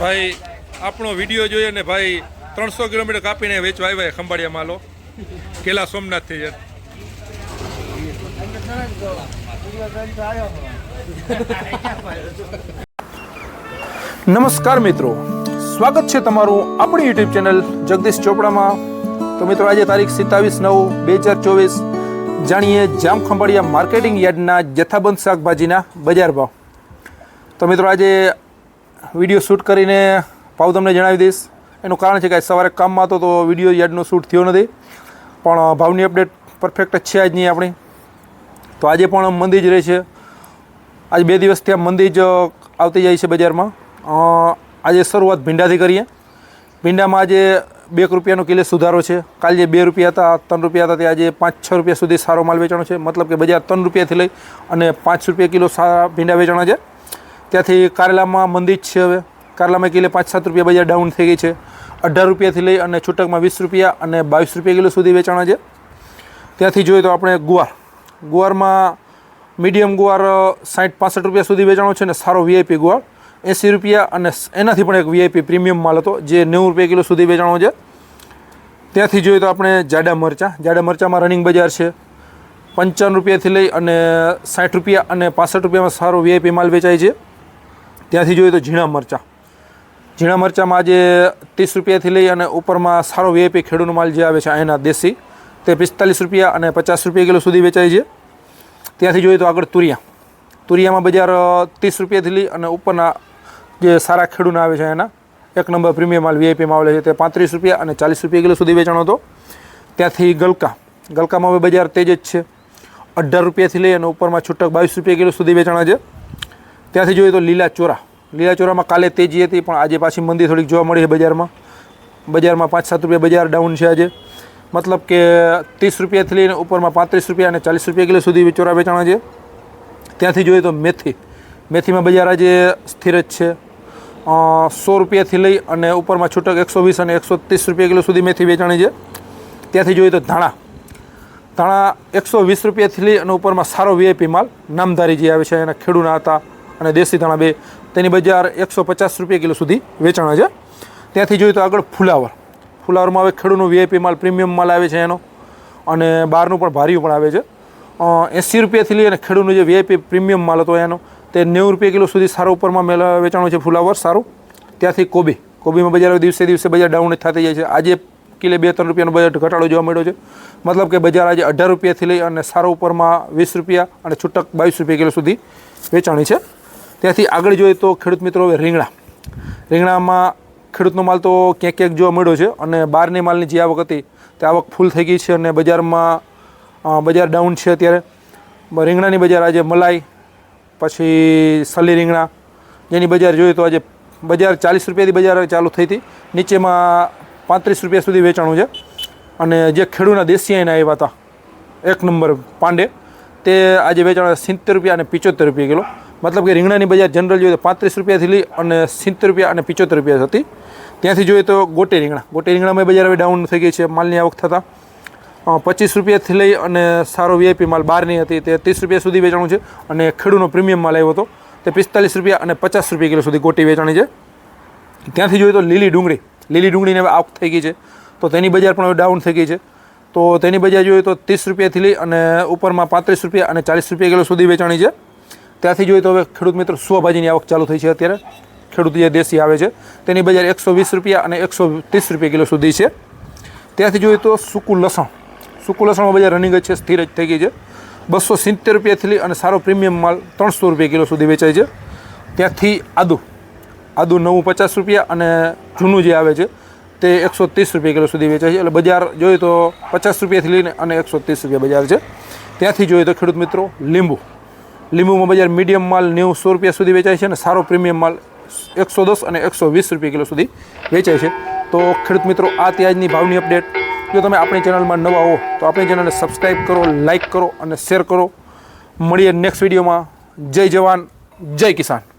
ભાઈ, આપણો વીડિયો જોઈએ ને ભાઈ, ત્રણસો કિલોમીટર કાપીને વેચવા આવ્યા ખંભાળિયા માલો. કેલા સોમનાથથી જાય નમસ્કાર મિત્રો. સ્વાગત છે તમારું આપણી યુટ્યુબ ચેનલ જગદીશ ચોપડામાં. તો મિત્રો, આજે તારીખ સિત્તાવીસ નવ બે હજાર ચોવીસ. જાણીએ જામ ખંભાળિયા માર્કેટિંગ યાર્ડના જથ્થાબંધ શાકભાજીના બજાર ભાવ. તો મિત્રો આજે વીડિયો શૂટ કરીને ભાવ તમને જણાવી દઈશ. એનું કારણ છે કે આજ સવારે કામમાં હતો તો વીડિયો યાર્ડનો શૂટ થયો નથી. પણ ભાવની અપડેટ પરફેક્ટ જ છે આજની આપણી. તો આજે પણ મંદી જ રહે છે. આજ બે દિવસ ત્યાં મંદી જ આવતી જાય છે બજારમાં. આજે શરૂઆત ભીંડાથી કરીએ. ભીંડામાં આજે બે રૂપિયાનો કિલો સુધારો છે. કાલે જે બે રૂપિયા હતા, ત્રણ રૂપિયા હતા, તે આજે પાંચ, છ રૂપિયા સુધી સારો માલ વેચાણો છે. મતલબ કે બજાર ત્રણ રૂપિયાથી લઈ અને પાંચ રૂપિયા કિલો સારા ભીંડા વેચાણા છે. ત્યાંથી કારેલામાં મંદી જ છે હવે. કારેલામાં કિલો પાંચ સાત રૂપિયા બજાર ડાઉન થઈ ગઈ છે. અઢાર રૂપિયાથી લઈ અને છૂટકમાં વીસ રૂપિયા અને બાવીસ રૂપિયા કિલો સુધી વેચાણા છે. ત્યાંથી જોઈએ તો આપણે ગુવાર. ગુવારમાં મીડિયમ ગુવાર સાઠ પાસઠ રૂપિયા સુધી વેચાણો છે ને સારો વીઆઈપી ગુવાર. એંસી રૂપિયા અને એનાથી પણ એક વીઆઈપી પ્રીમિયમ માલ હતો, જે નેવું રૂપિયા કિલો સુધી વેચાણો છે. ત્યાંથી જોઈએ તો આપણે જાડા મરચાં. જાડા મરચાંમાં રનિંગ બજાર છે. પંચાવન રૂપિયાથી લઈ અને સાઠ રૂપિયા અને પાસઠ રૂપિયામાં સારો વીઆઈપી માલ વેચાય છે. ત્યાંથી જોઈએ તો ઝીણા મરચાં. ઝીણા મરચાંમાં આજે ત્રીસ રૂપિયાથી લઈ અને ઉપરમાં સારો વીઆઈપી ખેડૂતનો માલ જે આવે છે એના દેશી, તે પિસ્તાલીસ રૂપિયા અને પચાસ રૂપિયા કિલો સુધી વેચાય છે. ત્યાંથી જોઈએ તો આગળ તુરિયા. તુરિયામાં બજાર ત્રીસ રૂપિયાથી લઈ અને ઉપરના જે સારા ખેડૂતના આવે છે એના, એક નંબર પ્રીમિયમ માલ વીઆઈપીમાં આવેલો છે, તે પાંત્રીસ રૂપિયા અને ચાલીસ રૂપિયા કિલો સુધી વેચાણો હતો. ત્યાંથી ગલકા. ગલકામાં હવે બજાર તેજ જ છે. અઢાર રૂપિયાથી લઈ અને ઉપરમાં છૂટક બાવીસ રૂપિયા કિલો સુધી વેચાણા છે. ત્યાંથી જોઈએ તો લીલા ચોરા. લીલા ચોરામાં કાલે તેજી હતી, પણ આજે પાછી મંદી થોડીક જોવા મળી છે બજારમાં. બજારમાં પાંચ સાત રૂપિયા બજાર ડાઉન છે આજે. મતલબ કે ત્રીસ રૂપિયાથી લઈને ઉપરમાં પાંત્રીસ રૂપિયા અને ચાલીસ રૂપિયા કિલો સુધી ચોરા વેચાણા છે. ત્યાંથી જોઈએ તો મેથી. મેથીમાં બજાર આજે સ્થિર જ છે. સો રૂપિયાથી લઈ અને ઉપરમાં છૂટક એકસો વીસ અને એકસો ત્રીસ રૂપિયા કિલો સુધી મેથી વેચાણી છે. ત્યાંથી જોઈએ તો ધાણા. ધાણા એકસો વીસ રૂપિયાથી લઈ અને ઉપરમાં સારો વીઆઈપી માલ. નામધારી જે આવે છે એના ખેડૂના હતા. અને દેશી ધાણા બે, તેની બજાર એકસો પચાસ રૂપિયા કિલો સુધી વેચાણા છે. ત્યાંથી જોઈએ તો આગળ ફુલાવર. ફુલાવરમાં હવે ખેડૂતનો વીઆઈપી માલ, પ્રીમિયમ માલ આવે છે એનો. અને બહારનું પણ ભારીયું પણ આવે છે. એંસી રૂપિયાથી લઈ અને ખેડૂતનો જે વીઆઈપી પ્રીમિયમ માલ હતો એનો, તે નેવું રૂપિયા કિલો સુધી સારો ઉપરમાં મેળા વેચાણો છે ફુલાવર, સારું. ત્યાંથી કોબી. કોબીમાં બજાર દિવસે દિવસે બજાર ડાઉન થતી જાય છે. આજે કિલે બે ત્રણ રૂપિયાનો બજાર ઘટાડો જોવા મળ્યો છે. મતલબ કે બજાર આજે અઢાર રૂપિયાથી લઈ અને સારો ઉપરમાં વીસ રૂપિયા અને છૂટક બાવીસ રૂપિયા કિલો સુધી વેચાણી છે. ત્યાંથી આગળ જોઈએ તો ખેડૂત મિત્રો હવે રીંગણા. રીંગણામાં ખેડૂતનો માલ તો ક્યાંક ક્યાંક જોવા મળ્યો છે અને બહારની માલની જે આવક હતી, તે આવક ફૂલ થઈ ગઈ છે અને બજારમાં બજાર ડાઉન છે અત્યારે. રીંગણાની બજાર આજે મલાઈ, પછી સલી રીંગણા. જેની બજાર જોઈએ તો આજે બજાર ચાલીસ રૂપિયાથી બજાર ચાલુ થઈ હતી. નીચેમાં પાંત્રીસ રૂપિયા સુધી વેચાણું છે. અને જે ખેડૂતના દેશી એના આવ્યા હતા, એક નંબર પાંડે, તે આજે વેચાણ સિત્તેર રૂપિયા અને પિચોતેર રૂપિયા કિલો. મતલબ કે રીંગણાની બજાર જનરલ જોઈએ તો પાંત્રીસ રૂપિયાથી લઈ અને સિત્તેર રૂપિયા અને પિચોતેર રૂપિયા હતી. ત્યાંથી જોઈએ તો ગોટી રીંગણા. ગોટી રીંગણામાં બજાર હવે ડાઉન થઈ ગઈ છે. માલની આવક થતાં પચીસ રૂપિયાથી લઈ અને સારો વીઆઈપી માલ બહારની હતી. તે ત્રીસ રૂપિયા સુધી વેચાણું છે અને ખેડૂતનો પ્રીમિયમ માલ આવ્યો હતો. તે પિસ્તાલીસ રૂપિયા અને પચાસ રૂપિયા કિલો સુધી ગોટી વેચાણી છે. ત્યાંથી જોઈએ તો લીલી ડુંગળી. લીલી ડુંગળીને હવે આવક થઈ ગઈ છે. તો તેની બજાર પણ હવે ડાઉન થઈ ગઈ છે. તો તેની બજાર જોઈએ તો ત્રીસ રૂપિયાથી લઈ અને ઉપરમાં પાંત્રીસ રૂપિયા અને ચાલીસ રૂપિયા કિલો સુધી વેચાણી છે. ત્યાંથી જોઈએ તો હવે ખેડૂત મિત્રો સુભાજીની આવક ચાલુ થઈ છે અત્યારે. ખેડૂત જે દેશી આવે છે, તેની બજાર એકસો વીસ રૂપિયા અને એકસો ત્રીસ રૂપિયા કિલો સુધી છે. ત્યાંથી જોઈએ તો સૂકું લસણ. સૂકું લસણમાં બજાર રનિંગ જ છે, સ્થિર જ થઈ ગઈ છે. બસો સિત્તેર રૂપિયાથી અને સારો પ્રીમિયમ માલ ત્રણસો રૂપિયા કિલો સુધી વેચાય છે. ત્યાંથી આદુ. આદુ નવું પચાસ રૂપિયા અને જૂનું જે આવે છે, તે એકસો ત્રીસ રૂપિયા કિલો સુધી વેચાય છે. એટલે બજાર જોઈએ તો પચાસ રૂપિયાથી લઈને અને એકસો ત્રીસ રૂપિયા બજાર છે. ત્યાંથી જોઈએ તો ખેડૂત મિત્રો લીંબુ. લીંબુમાં બજાર મીડિયમ માલ નેવું સો રૂપિયા સુધી વેચાય છે અને સારો પ્રીમિયમ માલ એકસો દસ અને એકસો વીસ રૂપિયા કિલો સુધી વેચાય છે. તો ખેડૂત મિત્રો, આ ત્યાજની ભાવની અપડેટ. જો તમે આપણી ચેનલમાં નવા હો, તો આપણી ચેનલને સબસ્ક્રાઈબ કરો, લાઇક કરો અને શેર કરો. મળીએ નેક્સ્ટ વિડીયોમાં. જય જવાન, જય કિસાન.